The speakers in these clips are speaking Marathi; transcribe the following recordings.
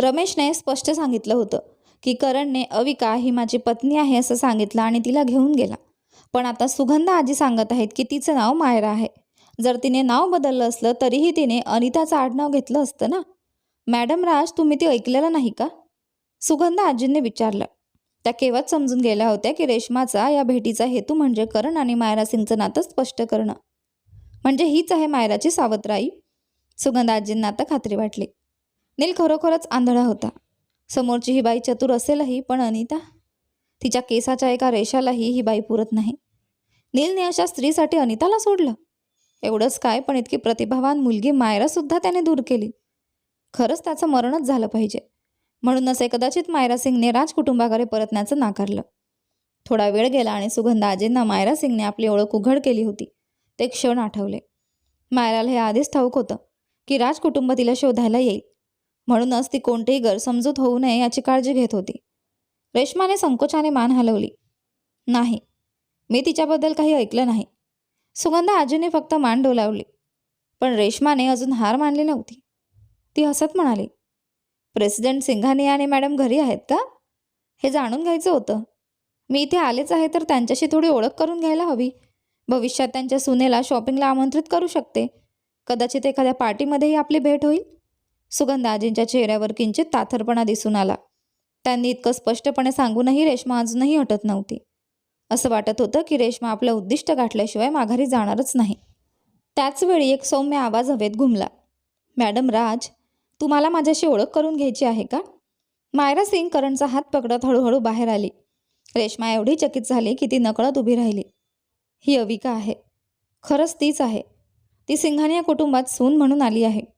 रमेशने स्पष्ट सांगितलं होतं की करणने अविका ही माझी पत्नी आहे असं सांगितलं आणि तिला घेऊन गेला. पण आता सुगंधा आजी सांगत आहेत की तिचं नाव मायरा आहे. जर तिने नाव बदललं असलं तरीही तिने अनिताचं आडनाव घेतलं असतं ना? मॅडम राज तुम्ही ते ऐकलेलं नाही का? सुगंधा आजींनी विचारलं. त्या केव्हाच समजून गेल्या होत्या की रेशमाचा या भेटीचा हेतू म्हणजे करण आणि मायरा सिंगचं नातं स्पष्ट करणं. म्हणजे हीच आहे मायराची सावत्राई? सुगंधाजींना आता खात्री वाटली. नील खरोखरच आंधळा होता. समोरची ही बाई चतुर असेलही पण अनिता? तिच्या केसाच्या एका रेषालाही ही बाई पुरत नाही. नीलने अशा स्त्रीसाठी अनिताला सोडलं? एवढंच काय पण इतकी प्रतिभावान मुलगी मायरासुद्धा त्याने दूर केली. खरंच त्याचं मरणच झालं पाहिजे. म्हणूनच हे कदाचित मायरा सिंगने राज कुटुंबाकडे परतण्याचं नाकारलं. थोडा वेळ गेला आणि सुगंधा आजींना मायरा सिंगने आपली ओळख उघड केली होती. ते क्षण आठवले. मायराला हे आधीच ठाऊक होतं की राज कुटुंब तिला शोधायला येईल. म्हणूनच ती कोणतीही गैरसमजूत होऊ नये याची काळजी घेत होती. रेश्माने संकोचाने मान हलवली. नाही मी तिच्याबद्दल काही ऐकलं नाही. सुगंधा आजीने फक्त मान डोलावली. पण रेश्माने अजून हार मानली नव्हती. ती हसत म्हणाली प्रेसिडेंट सिंघानिया आणि मॅडम घरी आहेत का? हे जाणून घ्यायचं होतं. मी इथे आलेच आहे तर त्यांच्याशी थोडी ओळख करून घ्यायला हवी. भविष्यात त्यांच्या सुनेला शॉपिंगला आमंत्रित करू शकते. कदाचित एखाद्या पार्टीमध्येही आपली भेट होईल. सुगंधा आजींच्या चेहऱ्यावर किंचित ताथरपणा दिसून आला. त्यांनी इतकं स्पष्टपणे सांगूनही रेश्मा अजूनही हटत नव्हती. असं वाटत होतं की रेश्मा आपलं उद्दिष्ट गाठल्याशिवाय माघारी जाणारच नाही. त्याचवेळी एक सौम्य आवाज हवेत घुमला. मॅडम राज तुम्हाला माझ्याशी ओळख करून घ्यायची आहे का? मायरा सिंग करणचा हात पकडत हळूहळू बाहेर आली. रेश्मा एवढी चकित झाली की ती नकळत उभी राहिली. ही अविका आहे. खरंच तीच आहे. ती सिंघानिया कुटुंबात सून म्हणून आली आहे.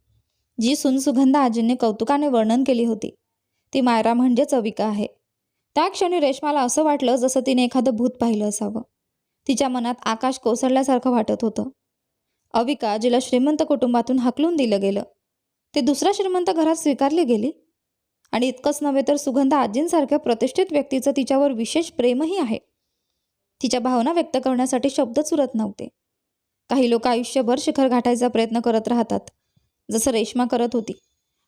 जी सून सुगंधा आजींनी कौतुकाने वर्णन केली होती. ती मायरा म्हणजेच अविका आहे. त्या क्षणी रेश्माला असं वाटलं जसं तिने एखादं भूत पाहिलं असावं. तिच्या मनात आकाश कोसळल्यासारखं वाटत होतं. अविका जिला श्रीमंत कुटुंबातून हाकलून दिलं गेलं ते दुसऱ्या श्रीमंत घरात स्वीकारली गेली? आणि इतकंच नव्हे तर सुगंधा आजींसारख्या प्रतिष्ठित व्यक्तीचं तिच्यावर विशेष प्रेमही आहे. तिच्या भावना व्यक्त करण्यासाठी शब्दच उरत नव्हते. काही लोक आयुष्यभर शिखर गाठायचा प्रयत्न करत राहतात. जसं रेश्मा करत होती.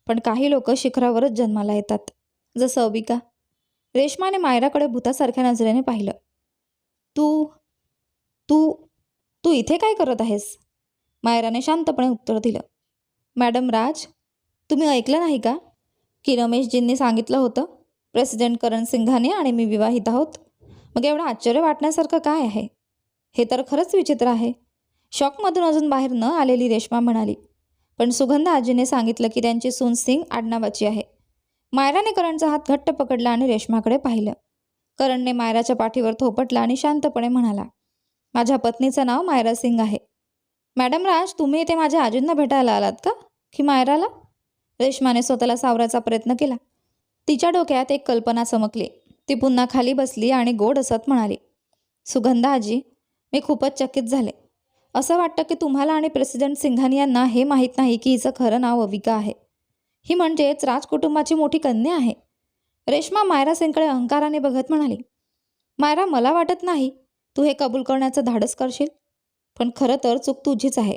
पण काही लोक शिखरावरच जन्माला येतात. जसं अबिका. रेश्माने मायराकडे भूतासारख्या नजरेने पाहिलं. तू तू तू इथे काय करत आहेस? मायराने शांतपणे उत्तर दिलं. मॅडम राज तुम्ही ऐकलं नाही का? की रमेशजींनी सांगितलं होतं प्रेसिडेंट करण सिंघाने आणि मी विवाहित आहोत. मग एवढं आश्चर्य वाटण्यासारखं काय आहे? हे तर खरंच विचित्र आहे. शॉकमधून अजून बाहेर न आलेली रेश्मा म्हणाली पण सुगंधा आजीने सांगितलं की त्यांची सून सिंग आडनावाची आहे. मायराने करणचा हात घट्ट पकडला आणि रेश्माकडे पाहिलं. करणने मायराच्या पाठीवर थोपटला आणि शांतपणे म्हणाला माझ्या पत्नीचं नाव मायरा सिंग आहे. मॅडम राज तुम्ही इथे माझ्या आजींना भेटायला आलात का? की मायराला? रेश्माने स्वतःला सावरायचा प्रयत्न केला. तिच्या डोक्यात एक कल्पना चमकली. ती पुन्हा खाली बसली आणि गोड असत म्हणाली सुगंधा आजी मी खूपच चकित झाले. असं वाटतं की तुम्हाला आणि प्रेसिडेंट सिंघानी यांना हे माहीत नाही की हिचं खरं नाव अविका आहे. ही म्हणजेच राजकुटुंबाची मोठी कन्या आहे. रेश्मा मायरा सिंगकडे अहंकाराने बघत म्हणाली मायरा मला वाटत नाही तू हे कबूल करण्याचं धाडस करशील. पण खरं तर चूक तुझीच आहे.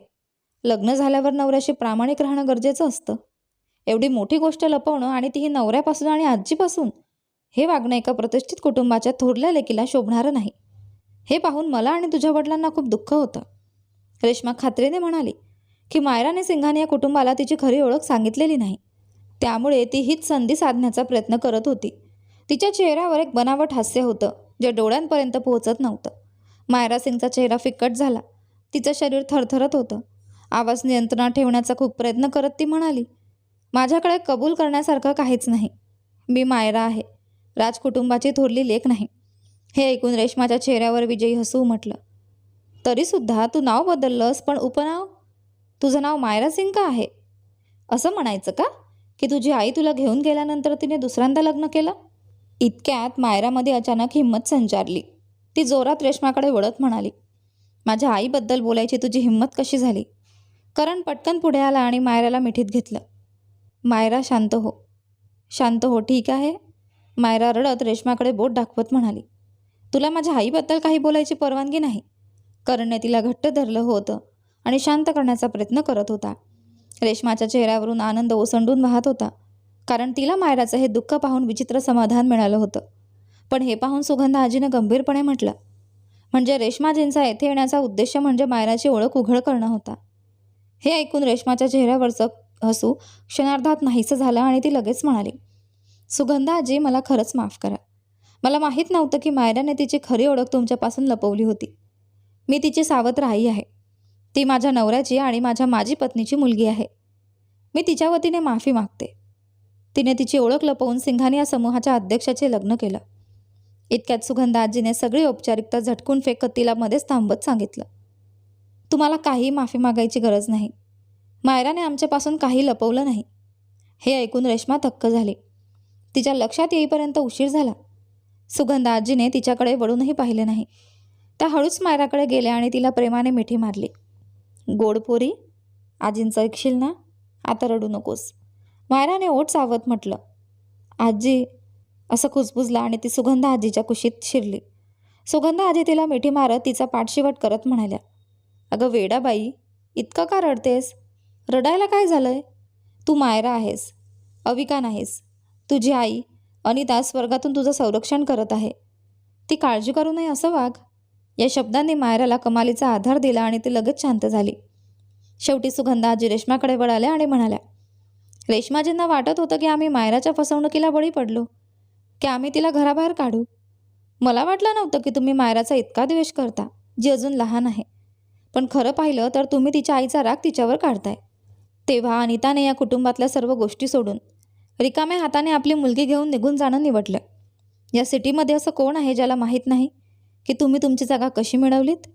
लग्न झाल्यावर नवऱ्याशी प्रामाणिक राहणं गरजेचं असतं. एवढी मोठी गोष्ट लपवणं आणि तीही नवऱ्यापासून आणि आजीपासून हे वागणं एका प्रतिष्ठित कुटुंबाच्या थोरल्या लेकीला शोभणारं नाही. हे पाहून मला आणि तुझ्या वडिलांना खूप दुःख होतं. रेश्मा खात्रीने म्हणाली की मायराने सिंघाने या कुटुंबाला तिची खरी ओळख सांगितलेली नाही. त्यामुळे ती हीच संधी साधण्याचा प्रयत्न करत होती. तिच्या चेहऱ्यावर एक बनावट हास्य होतं जे डोळ्यांपर्यंत पोहोचत नव्हतं. मायरा सिंगचा चेहरा फिक्कट झाला. तिचं शरीर थरथरत होतं. आवाज नियंत्रणात ठेवण्याचा खूप प्रयत्न करत ती म्हणाली माझ्याकडे कबूल करण्यासारखं काहीच नाही. मी मायरा आहे. राजकुटुंबाची थोरली लेख नाही. हे ऐकून रेश्माच्या चेहऱ्यावर विजयी हसू म्हटलं. तरीसुद्धा तू नाव बदललंस पण उपनाव तुझं नाव मायरा सिंग का आहे? असं म्हणायचं का? की तुझी आई तुला घेऊन गेल्यानंतर तिने दुसऱ्यांदा लग्न केलं? इतक्यात मायरामध्ये अचानक हिंमत संचारली. ती जोरात रेश्माकडे वळत म्हणाली माझ्या आईबद्दल बोलायची तुझी हिंमत कशी झाली? करण पटकन पुढे आला आणि मायराला मिठीत घेतलं. मायरा शांत हो. शांत हो ठीक आहे. मायरा रडत रेश्माकडे बोट दाखवत म्हणाली तुला माझ्या आईबद्दल काही बोलायची परवानगी नाही. करणने तिला घट्ट धरलं होतं आणि शांत करण्याचा प्रयत्न करत होता. रेश्माच्या चेहऱ्यावरून आनंद ओसंडून वाहत होता. कारण तिला मायराचं हे दुःख पाहून विचित्र समाधान मिळालं होतं. पण हे पाहून सुगंधा आजीनं गंभीरपणे म्हटलं म्हणजे रेश्माजींचा येथे येण्याचा उद्देश म्हणजे मायराची ओळख उघड करणं होता. हे ऐकून रेश्माच्या चेहऱ्यावरचं हसू क्षणार्धात नाहीसं झालं आणि ती लगेच म्हणाली सुगंधा आजी मला खरंच माफ करा. मला माहीत नव्हतं की मायराने तिची खरी ओळख तुमच्यापासून लपवली होती. मी तिची सावत्र आई आहे. ती माझ्या नवऱ्याची आणि माझ्या माजी पत्नीची मुलगी आहे. मी तिच्या वतीने माफी मागते. तिने तिची ओळख लपवून सिंघाने या समूहाच्या अध्यक्षाचे लग्न केलं. इतक्यात सुगंधा आजीने सगळी औपचारिकता झटकून फेकत तिला मध्येच थांबत सांगितलं. तुम्हाला काही माफी मागायची गरज नाही. मायराने आमच्यापासून काही लपवलं नाही. हे ऐकून रेश्मा थक्क झाली. तिच्या लक्षात येईपर्यंत उशीर झाला. सुगंधा आजीने तिच्याकडे वळूनही पाहिले नाही. त्या हळूच मायराकडे गेल्या आणि तिला प्रेमाने मिठी मारली. गोडपोरी आजींचं ऐकशील ना? आता रडू नकोस. मायराने ओठ सावत म्हटलं. आजी असं कुजबुजला आणि ती सुगंधा आजीच्या कुशीत शिरली. सुगंधा आजी तिला मिठी मारत तिचा पाठशिवट करत म्हणाल्या अगं वेडा बाई इतकं का रडतेस? रडायला काय झालंय? तू मायरा आहेस अविका नाहीस. तुझी आई अनिता स्वर्गातून तुझं संरक्षण करत आहे. ती काळजी करू नये असं वाघ या शब्दांनी मायराला कमालीचा आधार दिला आणि ती लगेच शांत झाली. शेवटी सुगंधा आजी रेश्माकडे वळाल्या आणि म्हणाल्या रेश्माजींना वाटत होतं की आम्ही मायराच्या फसवणुकीला बळी पडलो की आम्ही तिला घराबाहेर काढू? मला वाटलं नव्हतं की तुम्ही मायराचा इतका द्वेष करता जी अजून लहान आहे. पण खरं पाहिलं तर तुम्ही तिच्या आईचा राग तिच्यावर काढताय. तेव्हा अनिताने या कुटुंबातल्या सर्व गोष्टी सोडून रिकाम्या हाताने आपली मुलगी घेऊन निघून जाणं निवडलं. या सिटीमध्ये असं कोण आहे ज्याला माहीत नाही? की तुम्ही तुमची जागा कशी मिळवलीत?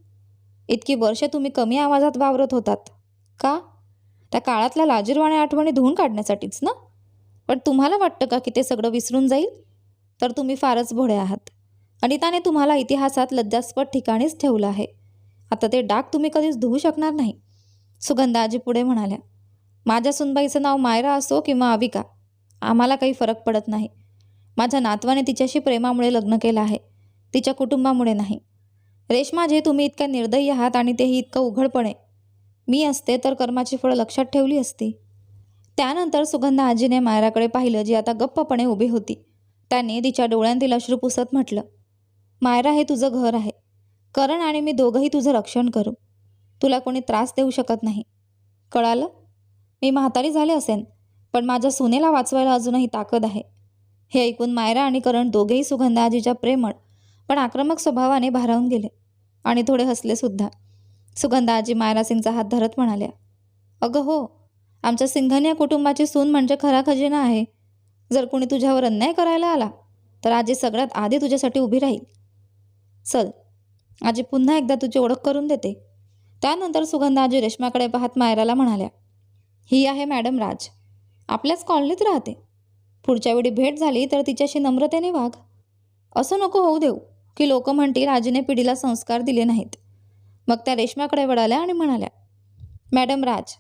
इतकी वर्ष तुम्ही कमी आवाजात वावरत होतात. का? त्या काळातल्या लाजीरवाण्या आठवणी धुवून काढण्यासाठीच ना? पण तुम्हाला वाटतं का की ते सगळं विसरून जाईल? तर तुम्ही फारच भोळे आहात. अनिताने तुम्हाला इतिहासात लज्जास्पद ठिकाणीच ठेवलं आहे. आता ते डाग तुम्ही कधीच धुवू शकणार नाही. सुगंधा आजी पुढे म्हणाल्या माझ्या सुनबाईचं नाव मायरा असो किंवा अविका आम्हाला काही फरक पडत नाही. माझ्या नातवाने तिच्याशी प्रेमामुळे लग्न केलं आहे. तिच्या कुटुंबामुळे नाही. रेश्मा जे तुम्ही इतक्या निर्दयी आहात आणि तेही इतकं उघडपणे. मी असते तर कर्माची फळं लक्षात ठेवली असती. त्यानंतर सुगंधा आजीने मायराकडे पाहिलं जी आता गप्पपणे उभी होती. त्याने तिच्या डोळ्यांतील अश्रू पुसत म्हटलं मायरा हे तुझं घर आहे. करण आणि मी दोघंही तुझं रक्षण करू. तुला कोणी त्रास देऊ शकत नाही. कळालं? मी म्हातारी झाले असेन पण माझ्या सुनेला वाचवायला अजूनही ताकद आहे. हे ऐकून मायरा आणि करण दोघेही सुगंधा आजीच्या प्रेमळ पण आक्रमक स्वभावाने भारावून गेले. आणि थोडे हसले सुद्धा. सुगंधा आजी मायरा सिंगचा हात धरत म्हणाल्या अगं हो आमच्या सिंघानिया कुटुंबाची सून म्हणजे खरा खजिना आहे. जर कोणी तुझ्यावर अन्याय करायला आला तर आजी सगळ्यात आधी तुझ्यासाठी उभी राहील. चल आजी पुन्हा एकदा तुझी ओळख करून देते. त्यानंतर सुगंधा आजी रेश्माकडे पाहत मायराला म्हणाल्या ही आहे मॅडम राज. आपल्याच कॉलनीत राहते. पुढच्या वेळी भेट झाली तर तिच्याशी नम्रतेने वाघ असं नको होऊ देऊ. की लोक म्हणतील आजीने पिढीला संस्कार दिले नाहीत. मग त्या रेश्माकडे वळाल्या आणि म्हणाल्या मॅडम राज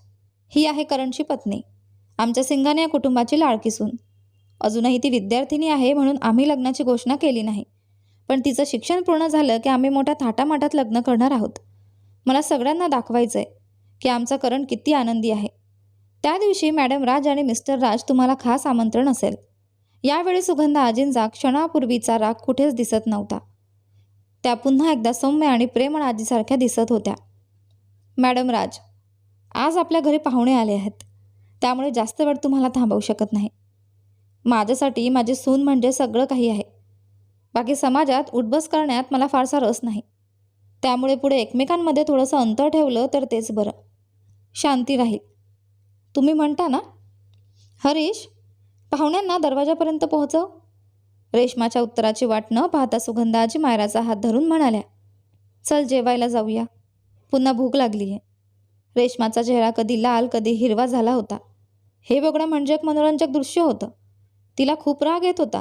ही आहे करणची पत्नी. आमच्या सिंगाने या कुटुंबाची लाडकी सून. अजूनही ती विद्यार्थिनी आहे म्हणून आम्ही लग्नाची घोषणा केली नाही. पण तिचं शिक्षण पूर्ण झालं की आम्ही मोठ्या थाटामाटात लग्न करणार आहोत. मला सगळ्यांना दाखवायचं आहे की आमचा करण किती आनंदी आहे. त्या दिवशी मॅडम राज आणि मिस्टर राज तुम्हाला खास आमंत्रण असेल. यावेळी सुगंधा आजींचा क्षणापूर्वीचा राग कुठेच दिसत नव्हता. त्या पुन्हा एकदा सौम्य आणि प्रेमळ आजीसारख्या दिसत होत्या. मॅडम राज आज आपल्या घरी पाहुणे आले आहेत. त्यामुळे जास्त वेळ तुम्हाला थांबवू शकत नाही. माझ्यासाठी माझी सून म्हणजे सगळं काही आहे. बाकी समाजात उठबस करण्यात मला फारसा रस नाही. त्यामुळे पुढे एकमेकांमध्ये थोडंसं अंतर ठेवलं तर तेच बरं. शांती राहील. तुम्ही म्हणता ना? हरीश पाहुण्यांना दरवाजापर्यंत पोहोचव. रेशमाच्या उत्तराची वाट न पाहता सुगंधाजी मायराचा हात धरून म्हणाल्या चल जेवायला जाऊया. पुन्हा भूक लागली आहे रेशमाचा चेहरा कधी लाल कधी हिरवा झाला होता. हे बघणं म्हणजे एक मनोरंजक दृश्य होतं. तिला खूप राग येत होता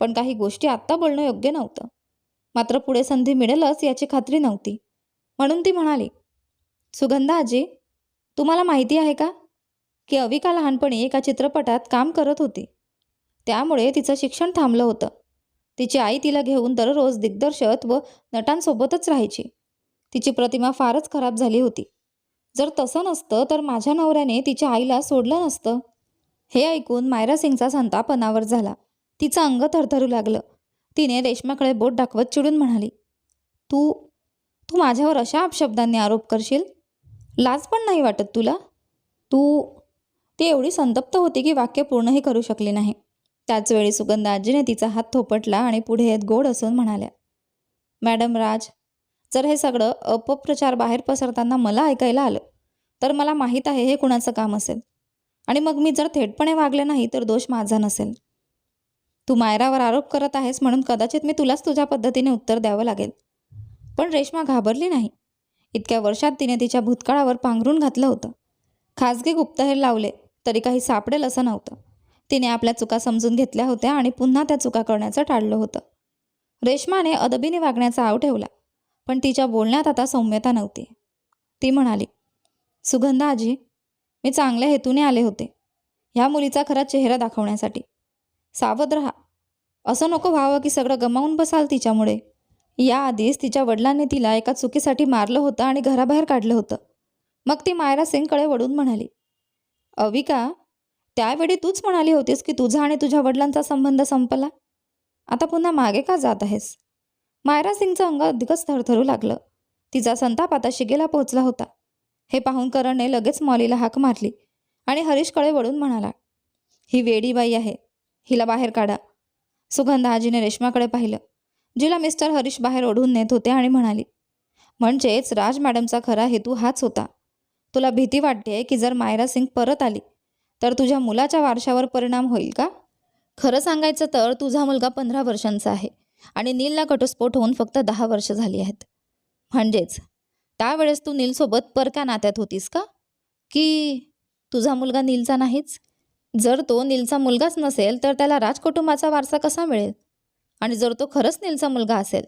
पण काही गोष्टी आत्ता बोलणं योग्य नव्हतं. मात्र पुढे संधी मिळेलच याची खात्री नव्हती. म्हणून ती म्हणाली सुगंधा आजी तुम्हाला माहिती आहे का की अविका लहानपणी एका चित्रपटात काम करत होती. त्यामुळे तिचं शिक्षण थांबलं होतं. तिची आई तिला घेऊन दररोज दिग्दर्शक व नटांसोबतच राहायची. तिची प्रतिमा फारच खराब झाली होती. जर तसं नसतं तर माझ्या नवऱ्याने तिच्या आईला सोडलं नसतं. हे ऐकून मायरा सिंगचा संताप अनावर झाला. तिचं अंग थरथरू लागलं. तिने रेश्माकडे बोट दाखवत चिडून म्हणाली तू तू माझ्यावर अशा अपशब्दांनी आरोप करशील? लाज पण नाही वाटत तुला? तू ती एवढी संतप्त होती की वाक्य पूर्णही करू शकली नाही. त्याचवेळी सुगंधा आजीने तिचा हात थोपटला आणि पुढे येत गोड असून म्हणाल्या मॅडम राज जर हे सगळं अपप्रचार बाहेर पसरताना मला ऐकायला आलं तर मला माहीत आहे हे कुणाचं काम असेल. आणि मग मी जर थेटपणे वागले नाही तर दोष माझा नसेल. तू मायरावर आरोप करत आहेस म्हणून कदाचित मी तुलाच तुझ्या पद्धतीने उत्तर द्यावं लागेल. पण रेश्मा घाबरली नाही. इतक्या वर्षात तिने तिच्या भूतकाळावर पांघरून घातलं होतं. खाजगी गुप्तहेर लावले तरी काही सापडेल असं नव्हतं. तिने आपल्या चुका समजून घेतल्या होत्या आणि पुन्हा त्या चुका करण्याचं टाळलं होतं. रेश्माने अदबीने वागण्याचा आव ठेवला पण तिच्या बोलण्यात आता सौम्यता नव्हती. ती म्हणाली सुगंधा आजी मी चांगल्या हेतूने आले होते ह्या मुलीचा खरा चेहरा दाखवण्यासाठी. सावध रहा. असं नको व्हावं की सगळं गमावून बसाल तिच्यामुळे. याआधीच तिच्या वडिलांनी तिला एका चुकीसाठी मारलं होतं आणि घराबाहेर काढलं होतं. मग ती मायरा सिंगकडे वळून म्हणाली अविका त्यावेळी तूच म्हणाली होतीस की तुझा आणि तुझ्या वडिलांचा संबंध संपला? आता पुन्हा मागे का जात आहेस? मायरा सिंगचं अंग अधिकच थरथरू लागलं. तिचा संताप आता शिगेला पोहोचला होता. हे पाहून करणने लगेच मॉलीला हाक मारली आणि हरीशकडे वळून म्हणाला ही वेडीबाई आहे. हिला बाहेर काढा. सुगंधा आजीने रेश्माकडे पाहिलं जिला मिस्टर हरीश बाहेर ओढून नेत होते आणि म्हणाली म्हणजेच राज मॅडमचा खरा हेतू हाच होता. तुला भीती वाटते की जर मायरा सिंग परत आली तर तुझ्या मुलाच्या वारशावर परिणाम होईल का? खरं सांगायचं तर तुझा मुलगा पंधरा वर्षांचा आहे आणि नीलला घटस्फोट होऊन फक्त दहा वर्ष झाली आहेत. म्हणजेच त्यावेळेस तू नीलसोबत परक्या नात्यात होतीस का? की तुझा मुलगा नीलचा नाहीच? जर तो नीलचा मुलगाच नसेल तर त्याला राजकुटुंबाचा वारसा कसा मिळेल? आणि जर तो खरंच नीलचा मुलगा असेल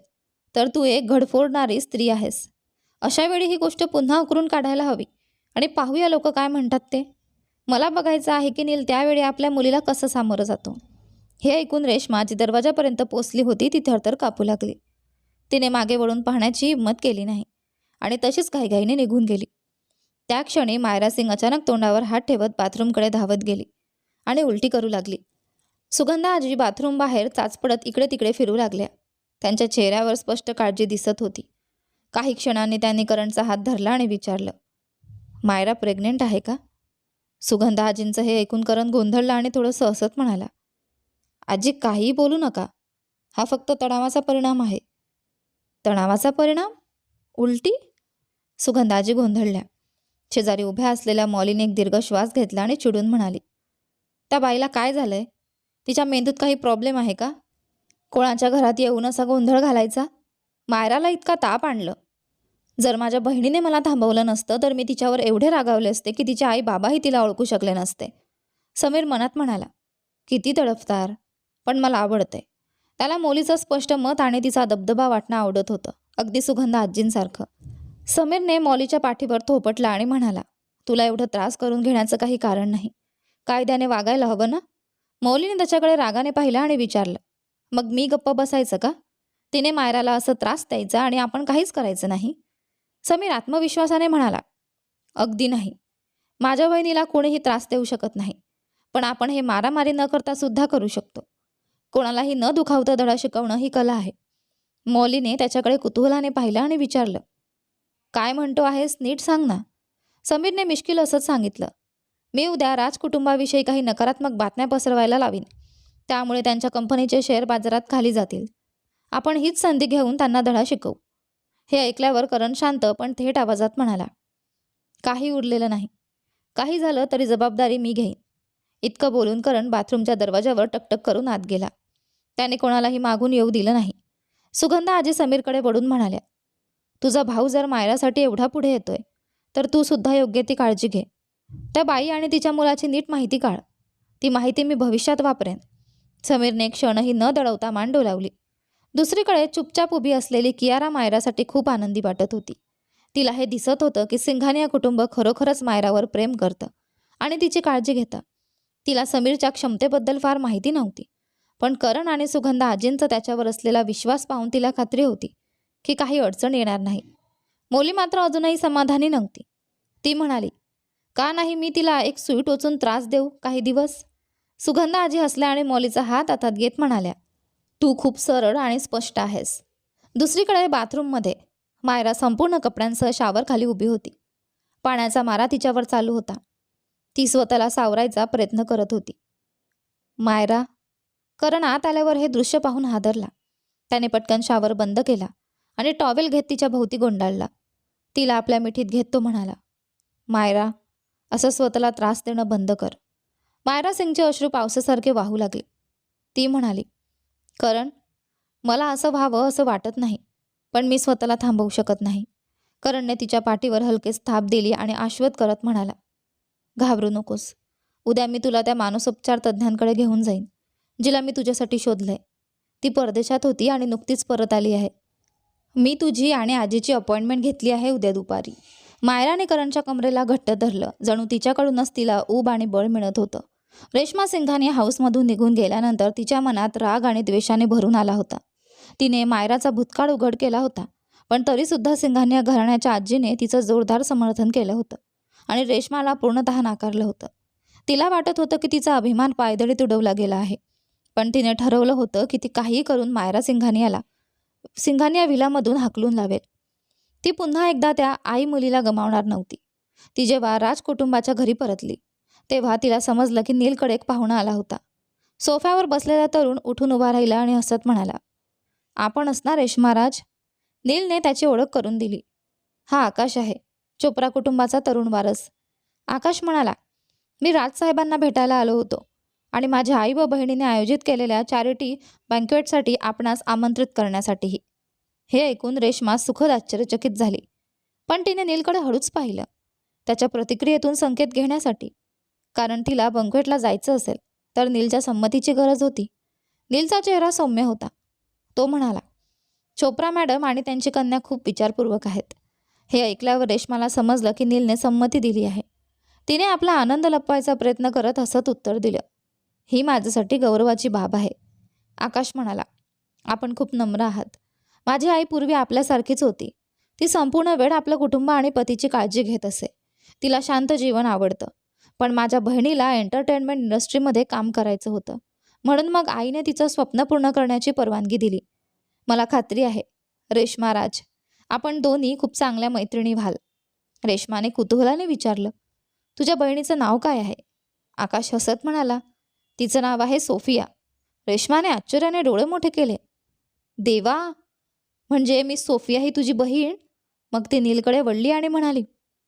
तर तू एक घडफोडणारी स्त्री आहेस. अशा वेळी ही गोष्ट पुन्हा उकरून काढायला हवी. आणि पाहूया लोक काय म्हणतात ते. मला बघायचं आहे की नील त्यावेळी आपल्या मुलीला कसं सामोरं जातो? हे ऐकून रेश्मा जी दरवाजापर्यंत पोचली होती ती थरथर कापू लागली. तिने मागे वळून पाहण्याची हिंमत केली नाही आणि तशीच घाईघाईने निघून गेली. त्या क्षणी मायरा सिंग अचानक तोंडावर हात ठेवत बाथरूमकडे धावत गेली आणि उलटी करू लागली. सुगंधा आजी बाथरूम बाहेर चाचपडत इकडे तिकडे फिरू लागल्या. त्यांच्या चेहऱ्यावर स्पष्ट काळजी दिसत होती. काही क्षणांनी त्यांनी करणचा हात धरला आणि विचारलं मायरा प्रेग्नेंट आहे का? सुगंधा आजींचं हे ऐकून करण गोंधळला आणि थोडंसं हसत म्हणाला आजी काहीही बोलू नका. हा फक्त तणावाचा परिणाम आहे. तणावाचा परिणाम? उलटी? सुगंधाजी गोंधळल्या. शेजारी उभ्या असलेल्या मॉलीने एक दीर्घ श्वास घेतला आणि चिडून म्हणाली त्या बाईला काय झालंय? तिच्या मेंदूत काही प्रॉब्लेम आहे का? कोणाच्या घरात येऊन असा गोंधळ घालायचा? मायराला इतका ताप आणलं. जर माझ्या बहिणीने मला थांबवलं नसतं तर मी तिच्यावर एवढे रागावले असते की तिची आई बाबाही तिला ओळखू शकले नसते. समीर मनात म्हणाला किती तडफदार पण मला आवडते. त्याला मोलीचं स्पष्ट मत आणि तिचा दबदबा वाटणं आवडत होतं अगदी सुगंध आजींसारखं. समीरने मॉलीच्या पाठीवर थोपटला आणि म्हणाला तुला एवढं त्रास करून घेण्याचं काही कारण नाही. कायद्याने वागायला हवं ना? मौलीने त्याच्याकडे रागाने पाहिलं आणि विचारलं मग मी गप्प बसायचं का? तिने मायराला असं त्रास द्यायचा आणि आपण काहीच करायचं नाही? समीर आत्मविश्वासाने म्हणाला अगदी नाही. माझ्या बहिणीला कोणीही त्रास देऊ शकत नाही. पण आपण हे मारामारी न करता सुद्धा करू शकतो. कोणालाही न दुखावता धडा शिकवणं ही कला आहे. मौलीने त्याच्याकडे कुतूहलाने पाहिलं आणि विचारलं काय म्हणतो आहेस? नीट सांग ना. समीरने मिश्किल असंच सांगितलं मी उद्या राजकुटुंबाविषयी काही नकारात्मक बातम्या पसरवायला लावीन. त्यामुळे त्यांच्या कंपनीचे शेअर बाजारात खाली जातील. आपण हीच संधी घेऊन त्यांना धडा शिकवू. हे ऐकल्यावर करण शांत पण थेट आवाजात म्हणाला काही उरलेलं नाही. काही झालं तरी जबाबदारी मी घेईन. इतकं बोलून करण बाथरूमच्या दरवाजावर टकटक करून आत गेला. त्याने कोणालाही मागून येऊ दिलं नाही. सुगंधा आजी समीरकडे वळून म्हणाल्या तुझा भाऊ जर मायरासाठी एवढा पुढे येतोय तर तू सुद्धा योग्य ती काळजी घे. त्या बाई आणि तिच्या मुलाची नीट माहिती काढ. ती माहिती मी भविष्यात वापरेन. समीरने क्षणही न दडवता मान डोलावली. दुसरीकडे चुपचाप उभी असलेली कियारा मायरासाठी खूप आनंदी वाटत होती. तिला हे दिसत होतं की सिंघानिया कुटुंब खरोखरच मायरावर प्रेम करतं आणि तिची काळजी घेतं. तिला समीरच्या क्षमतेबद्दल फार माहिती नव्हती पण करण आणि सुगंधा आजींचा त्याच्यावर असलेला विश्वास पाहून तिला खात्री होती की काही अडचण येणार नाही. मोली मात्र अजूनही समाधानी नव्हती. ती म्हणाली का नाही मी तिला एक सुई टोचून त्रास देऊ काही दिवस? सुगंधा आजी हसल्या आणि मौलीचा हात हातात घेत म्हणाल्या तू खूप सरळ आणि स्पष्ट आहेस. दुसरीकडे बाथरूममध्ये मायरा संपूर्ण कपड्यांसह शावर खाली उभी होती. पाण्याचा मारा तिच्यावर चालू होता. ती स्वतःला सावरायचा प्रयत्न करत होती. मायरा करण आत आल्यावर हे दृश्य पाहून हादरला. त्याने पटकन शावर बंद केला आणि टॉवेल घेत तिच्या भोवती गोंडाळला. तिला आपल्या मिठीत घेत तो म्हणाला मायरा असं स्वतःला त्रास देणं बंद कर. मायरा सिंगचे अश्रू पावसासारखे वाहू लागले. ती म्हणाली करण मला असं व्हावं असं वाटत नाही. पण मी स्वतःला थांबवू शकत नाही. करणने तिच्या पाठीवर हलकेच थाप दिली आणि आश्वत करत म्हणाला घाबरू नकोस. उद्या मी तुला त्या मानसोपचार तज्ज्ञांकडे घेऊन जाईन जिला मी तुझ्यासाठी शोधलंय. ती परदेशात होती आणि नुकतीच परत आली आहे. मी तुझी आणि आजीची अपॉइंटमेंट घेतली आहे उद्या दुपारी. मायराने करणच्या कमरेला घट्ट धरलं. जणू तिच्याकडूनच तिला ऊब आणि बळ मिळत होतं. रेश्मा सिंघाने हाऊसमधून निघून गेल्यानंतर तिच्या मनात राग आणि द्वेषाने भरून आला होता. तिने मायराचा भूतकाळ उघड केला होता पण तरीसुद्धा सिंघाने घराण्याच्या आजीने तिचं जोरदार समर्थन केलं होतं आणि रेश्माला पूर्णतः नाकारलं होतं. तिला वाटत होतं की तिचा अभिमान पायदळीत उडवला गेला आहे पण तिने ठरवलं होतं की ती काहीही करून मायरा सिंघानियाला सिंघानिया विलामधून हाकलून लावेल. ती पुन्हा एकदा त्या आई मुलीला गमावणार नव्हती. ती जेव्हा राजकुटुंबाच्या घरी परतली तेव्हा तिला समजलं की नीलकडे एक पाहुणा आला होता. सोफ्यावर बसलेला तरुण उठून उभा राहिला आणि हसत म्हणाला आपण असणार रेश्माराज नीलने त्याची ओळख करून दिली. हा आकाश आहे चोप्रा कुटुंबाचा तरुण वारस. आकाश म्हणाला मी राजसाहेबांना भेटायला आलो होतो आणि माझ्या आई व बहिणीने आयोजित केलेल्या चॅरिटी बँक्वेटसाठी आपणास आमंत्रित करण्यासाठीही. हे ऐकून रेश्मा सुखद आश्चर्यचकित झाली पण तिने नीलकडे हळूच पाहिलं. त्याच्या प्रतिक्रियेतून संकेत घेण्यासाठी कारण तिला बंकवेटला जायचं असेल तर नीलच्या संमतीची गरज होती. नीलचा चेहरा सौम्य होता. तो म्हणाला चोप्रा मॅडम आणि त्यांची कन्या खूप विचारपूर्वक आहेत. हे ऐकल्यावर रेश्माला समजलं की नीलने संमती दिली आहे. तिने आपला आनंद लपवायचा प्रयत्न करत हसत उत्तर दिलं ही माझ्यासाठी गौरवाची बाब आहे. आकाश म्हणाला आपण खूप नम्र आहात. माझी आई पूर्वी आपल्यासारखीच होती. ती संपूर्ण वेळ आपलं कुटुंब आणि पतीची काळजी घेत असे. तिला शांत जीवन आवडतं. पण माझ्या बहिणीला एंटरटेनमेंट इंडस्ट्रीमध्ये काम करायचं होतं. म्हणून मग आईने तिचं स्वप्न पूर्ण करण्याची परवानगी दिली. मला खात्री आहे रेश्मा राज आपण दोन्ही खूप चांगल्या मैत्रिणी व्हाल. रेश्माने कुतूहलाने विचारलं तुझ्या बहिणीचं नाव काय आहे? आकाश हसत म्हणाला तिचं नाव आहे सोफिया. रेश्माने आश्चर्याने डोळे मोठे केले. देवा म्हणजे मी सोफिया ही तुझी बहीण? मग ती नीलकडे वळली आणि म्हणाली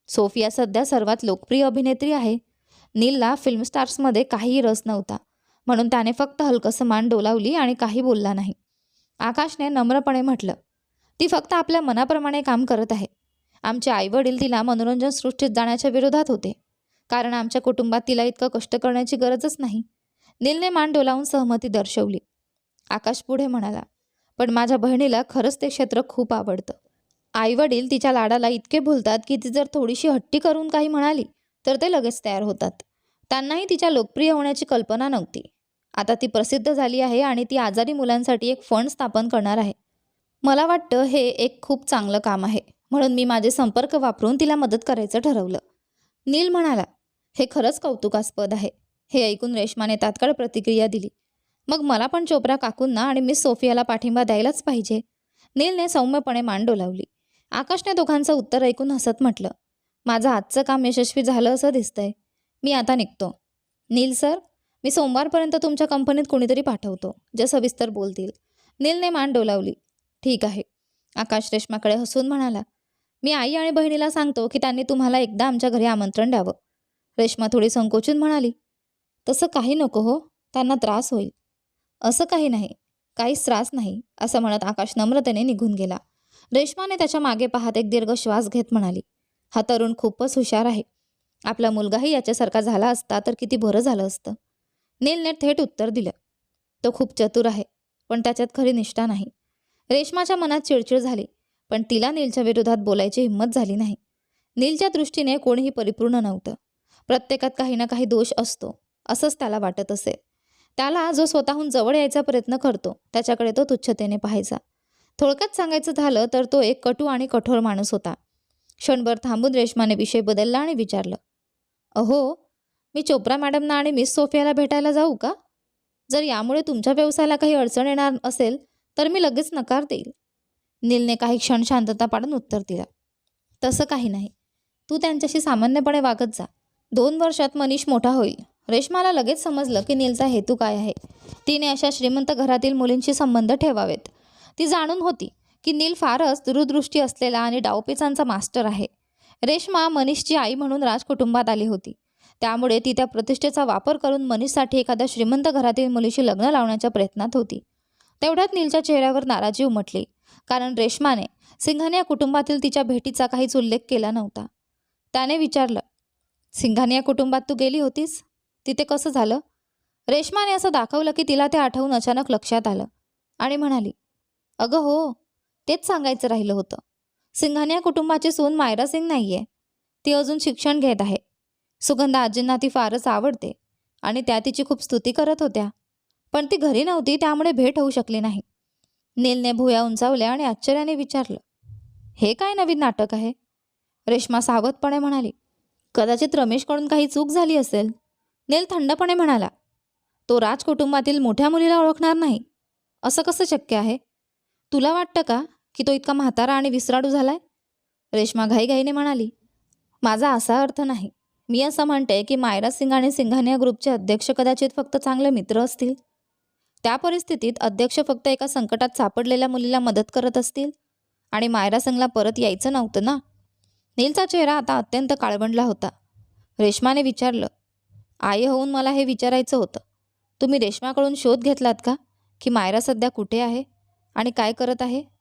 सोफिया सध्या सर्वात लोकप्रिय अभिनेत्री आहे. नीलला फिल्म स्टार्समध्ये काहीही रस नव्हता. म्हणून त्याने फक्त हलकंसं मान डोलावली आणि काही बोलला नाही. आकाशने नम्रपणे म्हटलं ती फक्त आपल्या मनाप्रमाणे काम करत आहे. आमचे आईवडील तिला मनोरंजन सृष्टीत जाण्याच्या विरोधात होते. कारण आमच्या कुटुंबात तिला इतकं कष्ट करण्याची गरजच नाही. नीलने मान डोलावून सहमती दर्शवली. आकाश पुढे म्हणाला पण माझ्या बहिणीला खरंच ते क्षेत्र खूप आवडतं. आईवडील तिच्या लाडाला इतके भुलतात की ती जर थोडीशी हट्टी करून काही म्हणाली तर ते लगेच तयार होतात. त्यांनाही तिच्या लोकप्रिय होण्याची कल्पना नव्हती. आता ती प्रसिद्ध झाली आहे आणि ती आजारी मुलांसाठी एक फंड स्थापन करणार आहे. मला वाटतं हे एक खूप चांगलं काम आहे. म्हणून मी माझे संपर्क वापरून तिला मदत करायचं ठरवलं. नील म्हणाला हे खरंच कौतुकास्पद आहे. हे ऐकून रेश्माने तात्काळ प्रतिक्रिया दिली. मग मला पण चोप्रा काकूंना आणि मिस सोफियाला पाठिंबा द्यायलाच पाहिजे. नीलने सौम्यपणे मान डोलावली. आकाशने दोघांचं उत्तर ऐकून हसत म्हटलं माझं आजचं काम यशस्वी झालं असं दिसतंय. मी आता निघतो. नील सर मी सोमवारपर्यंत तुमच्या कंपनीत कोणीतरी पाठवतो जे सविस्तर बोलतील. नीलने मान डोलावली. ठीक आहे. आकाश रेश्माकडे हसून म्हणाला. मी आई आणि बहिणीला सांगतो की त्यांनी तुम्हाला एकदा आमच्या घरी आमंत्रण द्यावं. रेश्मा थोडी संकोचून म्हणाली. तसं काही नको हो त्यांना त्रास होईल. असं काही नाही काहीच त्रास नाही असं म्हणत आकाश नम्रतेने निघून गेला. रेश्माने त्याच्यामागे पाहत एक दीर्घ श्वास घेत म्हणाली. हा तरुण खूपच हुशार आहे. आपला मुलगाही याच्यासारखा झाला असता तर किती बरं झालं असतं. नीलने थेट उत्तर दिलं. तो खूप चतुर आहे पण त्याच्यात खरी निष्ठा नाही. रेश्माच्या मनात चिडचिड झाली पण तिला नीलच्या विरोधात बोलायची हिंमत झाली नाही. नीलच्या दृष्टीने कोणीही परिपूर्ण नव्हतं. प्रत्येकात काही ना काही दोष असतो असंच त्याला वाटत असे. त्याला जो स्वतःहून जवळ यायचा प्रयत्न करतो त्याच्याकडे तो तुच्छतेने पाहायचा. थोडक्यात सांगायचं झालं तर तो एक कटू आणि कठोर माणूस होता. क्षणभर थांबून रेश्माने विषय बदलला आणि विचारलं अहो मी चोप्रा मॅडमना आणि मिस सोफियाला भेटायला जाऊ का? जर यामुळे तुमच्या व्यवसायाला काही अडचण येणार असेल तर मी लगेच नकार देईल. नीलने काही क्षण शांतता पाडून उत्तर दिलं तसं काही नाही. तू त्यांच्याशी सामान्यपणे वागत जा. दोन वर्षात मनीष मोठा होईल. रेश्माला लगेच समजलं की नीलचा हेतू काय आहे. तिने अशा श्रीमंत घरातील मुलींशी संबंध ठेवावेत. ती जाणून होती की नील फारच दूरदृष्टी असलेला आणि डावपेचांचा मास्टर आहे. रेश्मा मनीषची आई म्हणून राजकुटुंबात आली होती. त्यामुळे ती त्या प्रतिष्ठेचा वापर करून मनीषसाठी एखाद्या श्रीमंत घरातील मुलीशी लग्न लावण्याच्या प्रयत्नात होती. तेवढ्यात नीलच्या चेहऱ्यावर नाराजी उमटली कारण रेश्माने सिंघानिया कुटुंबातील तिच्या भेटीचा काहीच उल्लेख केला नव्हता. त्याने विचारलं सिंघानिया कुटुंबात तू गेली होतीस? तिथे कसं झालं? रेश्माने असं दाखवलं की तिला ते आठवून अचानक लक्षात आलं आणि म्हणाली अगं हो तेच सांगायचं राहिलं होतं. सिंघानिया कुटुंबाची सून मायरा सिंग नाहीये. ती अजून शिक्षण घेत आहे. सुगंधा आजींना ती फारच आवडते आणि त्या तिची खूप स्तुती करत होत्या. पण ती घरी नव्हती त्यामुळे भेट होऊ शकली नाही. नीलने भुया उंचावल्या आणि आश्चर्याने विचारलं हे काय नवीन नाटक आहे? रेश्मा सावधपणे म्हणाली कदाचित रमेशकडून काही चूक झाली असेल. नील थंडपणे म्हणाला तो राजकुटुंबातील मोठ्या मुलीला ओळखणार नाही. असं कसं शक्य आहे? तुला वाटतं का की तो इतका म्हातारा आणि विसराडू झालाय? रेश्मा घाईघाईने म्हणाली माझा असा अर्थ नाही. मी असं म्हणते की मायरा सिंग आणि सिंघानिया ग्रुपचे अध्यक्ष कदाचित फक्त चांगले मित्र असतील. त्या परिस्थितीत अध्यक्ष फक्त एका संकटात सापडलेल्या मुलीला मदत करत असतील आणि मायरा सिंगला परत यायचं नव्हतं ना? नीलचा चेहरा आता अत्यंत काळबंडला होता. रेश्माने विचारलं आई होऊन मला हे विचारायचं होतं. तुम्ही रेश्माकडून शोध घेतलात का की मायरा सध्या कुठे आहे आणि काय करत आहे?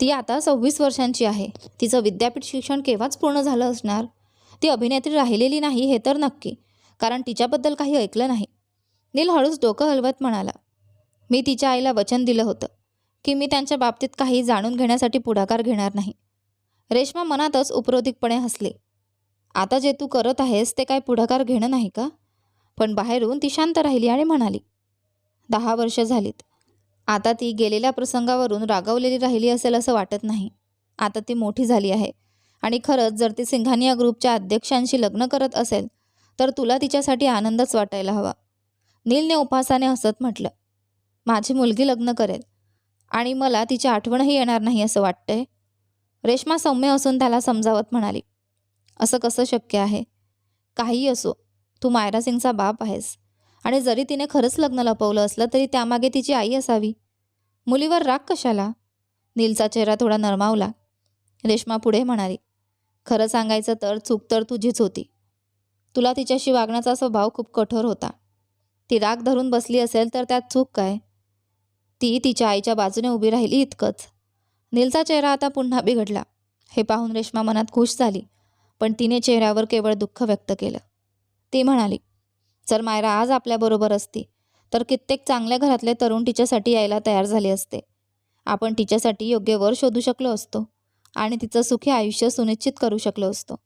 ती आता सव्वीस वर्षांची आहे. तिचं विद्यापीठ शिक्षण केव्हाच पूर्ण झालं असणार? ती अभिनेत्री राहिलेली नाही हे तर नक्की कारण तिच्याबद्दल काही ऐकलं नाही. नील हळूच डोकं हलवत म्हणाला मी तिच्या आईला वचन दिलं होतं की मी त्यांच्या बाबतीत काही जाणून घेण्यासाठी पुढाकार घेणार नाही. रेश्मा मनातच उपरोधिकपणे हसली आता जे तू करत आहेस ते काय पुढाकार घेणं नाही का? पण बाहेरून ती शांत राहिली आणि म्हणाली दहा वर्ष झालीत आता ती गेलेल्या प्रसंगावरून रागवलेली राहिली असेल असं वाटत नाही. आता ती मोठी झाली आहे. आणि खरंच जर ती सिंघानिया ग्रुपच्या अध्यक्षांशी लग्न करत असेल तर तुला तिच्यासाठी आनंदच वाटायला हवा. नीलने उपासाने हसत म्हटलं माझी मुलगी लग्न करेल आणि मला तिची आठवणही येणार नाही असं वाटतंय रेश्मा सौम्य असून त्याला समजावत म्हणाली असं कसं शक्य आहे? काहीही असो तू मायरा सिंगचा बाप आहेस. आणि जरी तिने खरंच लग्न लपवलं असलं तरी त्यामागे तिची आई असावी. मुलीवर राग कशाला? नीलचा चेहरा थोडा नरमावला. रेश्मा पुढे म्हणाली खरं सांगायचं तर चूक तर तुझीच होती. तुला तिच्याशी वागण्याचा स्वभाव खूप कठोर होता. ती राग धरून बसली असेल तर त्यात चूक काय? ती तिच्या आईच्या बाजूने उभी राहिली इतकंच. नीलचा चेहरा आता पुन्हा बिघडला. हे पाहून रेश्मा मनात खुश झाली पण तिने चेहऱ्यावर केवळ दुःख व्यक्त केलं. ती म्हणाली जर मायरा आज आपल्याबरोबर असती. तर कित्येक चांगल्या घरातले तरुण तिच्यासाठी यायला तयार झाले असते. आपण तिच्यासाठी योग्य वर शोधू शकलो असतो आणि तिचं सुखी आयुष्य सुनिश्चित करू शकलो असतो.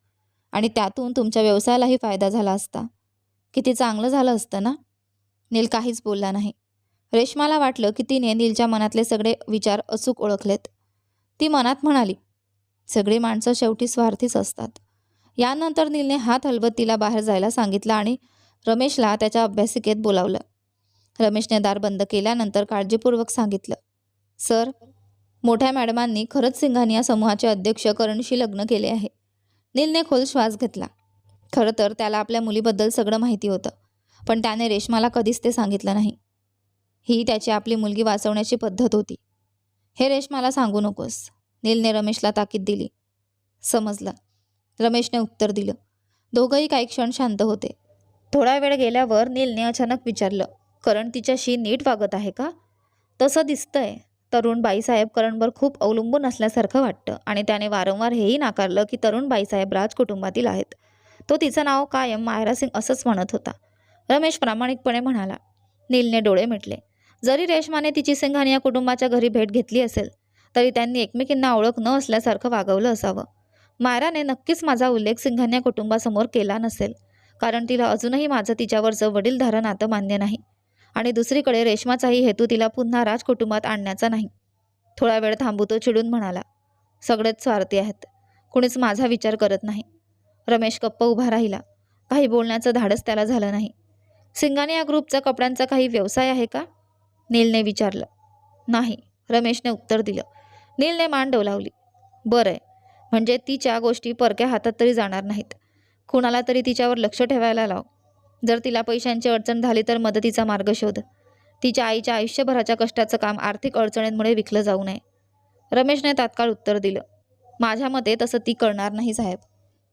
आणि त्यातून तुमच्या व्यवसायालाही फायदा झाला असता. किती चांगलं झालं असतं ना? नील काहीच बोलला नाही. रेश्माला वाटलं की तिने नीलच्या मनातले सगळे विचार अचूक ओळखलेत. ती मनात म्हणाली सगळी माणसं शेवटी स्वार्थीच असतात. यानंतर नीलने हात हलवत तिला बाहेर जायला सांगितलं आणि रमेशला त्याच्या अभ्यासिकेत बोलावलं. रमेशने दार बंद केल्यानंतर काळजीपूर्वक सांगितलं सर मोठ्या मॅडमांनी खरंच सिंघानिया समूहाचे अध्यक्ष करणशी लग्न केले आहे. नीलने खोल श्वास घेतला. खरं तर त्याला आपल्या मुलीबद्दल सगळं माहिती होतं पण त्याने रेशमाला कधीच ते सांगितलं नाही. ही त्याची आपली मुलगी वाचवण्याची पद्धत होती. हे रेशमाला सांगू नकोस. नीलने रमेशला ताकीद दिली. समजलं. रमेशने उत्तर दिलं. दोघंही काही क्षण शांत होते. थोडा वेळ गेल्यावर नीलने अचानक विचारलं करण तिच्याशी नीट वागत आहे का? तसं दिसतंय. तरुण बाईसाहेब करणवर खूप अवलंबून असल्यासारखं वाटतं आणि त्याने वारंवार हेही नाकारलं की तरुण बाईसाहेब राज कुटुंबातील आहेत. तो तिचं नाव कायम मायरा सिंग असंच म्हणत होता. रमेश प्रामाणिकपणे म्हणाला. नीलने डोळे मिटले. जरी रेशमाने तिची सिंघानिया कुटुंबाच्या घरी भेट घेतली असेल तरी त्यांनी एकमेकींना ओळख न असल्यासारखं वागवलं असावं. मायराने नक्कीच माझा उल्लेख सिंघानिया कुटुंबासमोर केला नसेल. कारण तिला अजूनही माझं तिच्यावरचं वडीलधारा नातं मान्य नाही. आणि दुसरीकडे रेशमाचाही हेतू तिला पुन्हा राज कुटुंबात आणण्याचा नाही. थोडा वेळ थांबू तो चिडून म्हणाला सगळेच स्वार्थी आहेत. कुणीच माझा विचार करत नाही. रमेश गप्प उभा राहिला. काही बोलण्याचं धाडस त्याला झालं नाही. सिंगाने या ग्रुपचा कपड्यांचा काही व्यवसाय आहे का? नीलने विचारलं. नाही. रमेशने उत्तर दिलं. नीलने मान डोलावली. बरं आहे. म्हणजे तिच्या गोष्टी परक्या हातात तरी जाणार नाहीत. कुणाला तरी तिच्यावर लक्ष ठेवायला लाव. जर तिला पैशांची अडचण झाली तर मदतीचा मार्ग शोध. तिच्या आईच्या आयुष्यभराच्या कष्टाचं काम आर्थिक अडचणींमुळे विकलं जाऊ नये. रमेशने तात्काळ उत्तर दिलं. माझ्या मते तसं ती करणार नाही साहेब.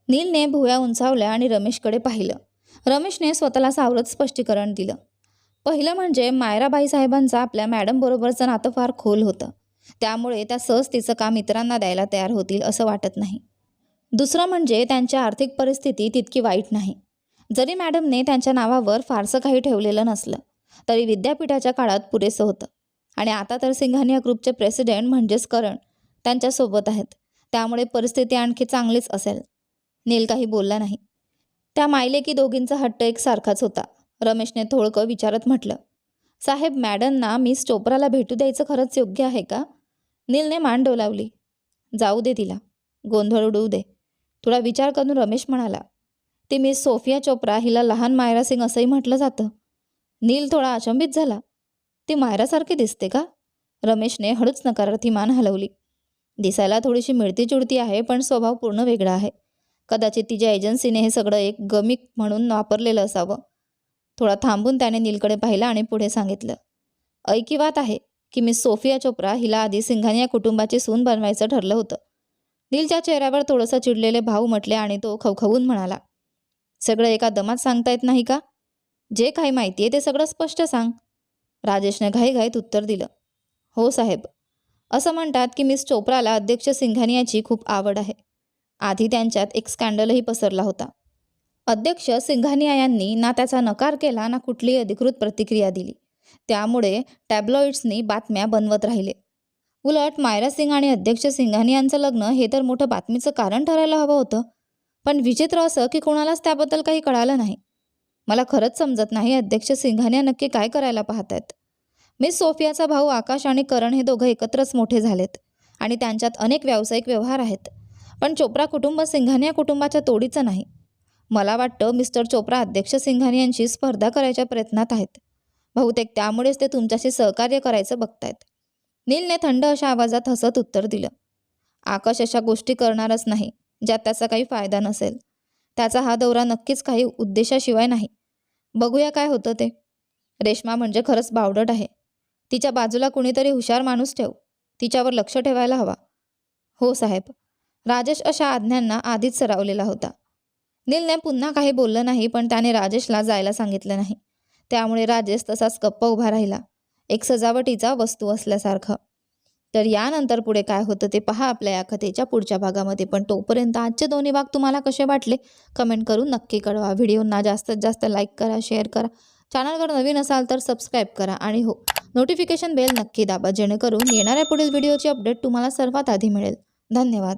नीलने भुया उंचावल्या आणि रमेशकडे पाहिलं. रमेशने स्वतःला सावरत स्पष्टीकरण दिलं. पहिलं म्हणजे मायराबाई साहेबांचं आपल्या मॅडमबरोबरचं नातं फार खोल होतं. त्यामुळे त्या सहज तिचं काम इतरांना द्यायला तयार होतील असं वाटत नाही. दुसरं म्हणजे त्यांची आर्थिक परिस्थिती तितकी वाईट नाही. जरी मॅडमने त्यांच्या नावावर फारसं काही ठेवलेलं नसलं तरी विद्यापीठाच्या काळात पुरेसं होतं. आणि आता तर सिंघानिया ग्रुपचे प्रेसिडेंट म्हणजेच करण त्यांच्यासोबत आहेत. त्यामुळे परिस्थिती आणखी चांगलीच असेल. नील काही बोलला नाही. त्या मायले की दोघींचा हट्ट एकसारखाच होता. रमेशने थोडकं विचारत म्हटलं साहेब मॅडमना मिस चोप्राला भेटू द्यायचं खरंच योग्य आहे का? नीलने मान डोलावली जाऊ दे तिला. गोंधळ उडवू दे. थोडा विचार करून रमेश म्हणाला ती मिस सोफिया चोप्रा हिला लहान मायरा सिंग असंही म्हटलं जातं. नील थोडा अचंबित झाला. ती मायरासारखी दिसते का? रमेशने हळूच नकारार्थी मान हलवली. दिसायला थोडीशी मिळती जुळती आहे पण स्वभाव पूर्ण वेगळा आहे. कदाचित तिच्या एजन्सीने हे सगळं एक गमिक म्हणून वापरलेलं असावं. थोडा थांबून त्याने नीलकडे पाहिलं आणि पुढे सांगितलं ऐकी वात आहे की मी सोफिया चोप्रा हिला आधी सिंघानिया कुटुंबाची सून बनवायचं ठरलं होतं. नीलच्या चेहऱ्यावर थोडंसं चिडलेले भाऊ म्हटले आणि तो खवखवून म्हणाला सगळं एका दमात सांगता येत नाही का? जे काही माहिती आहे ते सगळं स्पष्ट सांग. राजेशने घाईघाईत उत्तर दिलं हो साहेब असं म्हणतात की मिस चोप्राला अध्यक्ष सिंघानियाची खूप आवड आहे. आधी त्यांच्यात एक स्कॅन्डलही पसरला होता. अध्यक्ष सिंघानिया यांनी ना त्याचा नकार केला ना कुठलीही अधिकृत प्रतिक्रिया दिली. त्यामुळे टॅब्लॉइड्सनी बातम्या बनवत राहिले. उलट मायरा सिंग आणि अध्यक्ष सिंघानी यांचं लग्न हे तर मोठं बातमीचं कारण ठरायला हवं होतं. पण विचित्र असं की कोणालाच त्याबद्दल काही कळालं नाही. मला खरंच समजत नाही अध्यक्ष सिंघानिया नक्की काय करायला पाहत आहेत मिस सोफियाचा भाऊ आकाश आणि करण हे दोघं एकत्रच मोठे झालेत आणि त्यांच्यात अनेक व्यावसायिक व्यवहार आहेत. पण चोप्रा कुटुंब सिंघानिया कुटुंबाच्या तोडीचं नाही. मला वाटतं मिस्टर चोप्रा अध्यक्ष सिंघानियांशी स्पर्धा करायच्या प्रयत्नात आहेत. बहुतेक त्यामुळेच ते तुमच्याशी सहकार्य करायचं बघतायत. नीलने थंड अशा आवाजात हसत उत्तर दिलं. आकाश अशा गोष्टी करणारच नाही ज्यात त्याचा काही फायदा नसेल. त्याचा हा दौरा नक्कीच काही उद्देशाशिवाय नाही. बघूया काय होतं ते. रेश्मा म्हणजे खरंच बावडट आहे. तिच्या बाजूला कुणीतरी हुशार माणूस ठेव. तिच्यावर लक्ष ठेवायला हवा. हो साहेब. राजेश अशा आज्ञांना आधीच सरावलेला होता. नीलने पुन्हा काही बोललं नाही पण त्याने राजेशला जायला सांगितलं नाही. त्यामुळे राजेश तसाच गप्प उभा राहिला. एक सजावटीचा वस्तू असल्यासारखं. तर यानंतर पुढे काय होतं ते पहा आपल्या या कथेच्या पुढच्या भागामध्ये. पण तोपर्यंत आजचे दोन्ही भाग तुम्हाला कसे वाटले? कमेंट करून नक्की कळवा. व्हिडिओना जास्तीत जास्त लाईक करा शेअर करा. चॅनलवर नवीन असाल तर सबस्क्राईब करा आणि हो नोटिफिकेशन बेल नक्की दाबा जेणेकरून येणाऱ्या पुढील व्हिडिओची अपडेट तुम्हाला सर्वात आधी मिळेल. धन्यवाद.